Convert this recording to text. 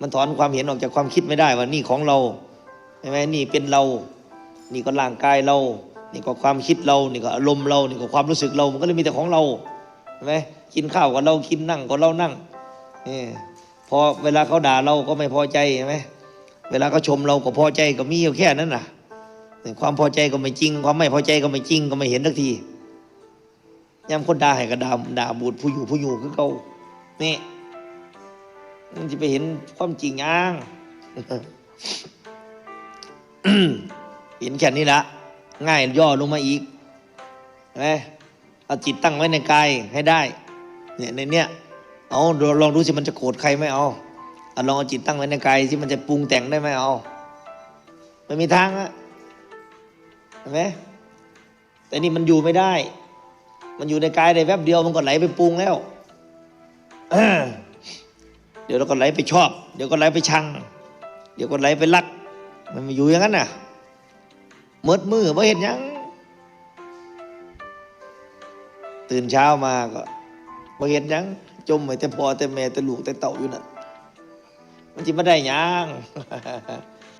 มันถอนความเห็นออกจากความคิดไม่ได้ว่านี่ของเราใช่ไหมนี่เป็นเรา นี่ก็ร่างกายเรา นี่ก็ความคิดเรา นี่ก็อารมณ์เรา นี่ก็ความรู้สึกเรา มันก็เลยมีแต่ของเราใช่ไหมกินข้าวก็เรากินนั่งก็เรานั่งนี่พอเวลาเขาด่าเราก็ไม่พอใจใช่ไหมเวลาเขาชมเราก็พอใจก็มีอยู่แค่นั้นน่ะความพอใจก็ไม่จริง ความไม่พอใจก็ไม่จริงก็ไม่เห็นสักทียามคนด่าให้ก็ด่าด่าบูดผู้อยู่ผู้อยู่คือเขานี่ มันจะไปเห็นความจริงยังเห็นแค่นี้ละง่ายย่อลงมาอีกนไหมเอาจิตตั้งไว้ในกายให้ได้ เนี่ยในเนี้ยเอาลองดูสิมันจะโกรธใครไหมเอาเอาลองเอาจิตตั้งไว้ในกายสิมันจะปรุงแต่งได้ไหมเอาไม่มีทางอะเห็นไหมแต่นี่มันอยู่ไม่ได้ มันอยู่ในกายได้แวบเดียวมันก็ไหลไปปรุงแล้ว เดี๋ยวเราก็ไหลไปชอบ เดี๋ยวก็ไหลไปชัง เดี๋ยวก็ไหลไปรัก มันมาอยู่อย่างนั้นน่ะเมิดมือไม่เห็นยัง ตื่นเช้ามาก็ไม่เห็นยัง จมไปแต่พอแต่แม่แต่ลูกแต่เต่าอยู่นั่นมันจะไม่ได้ยัง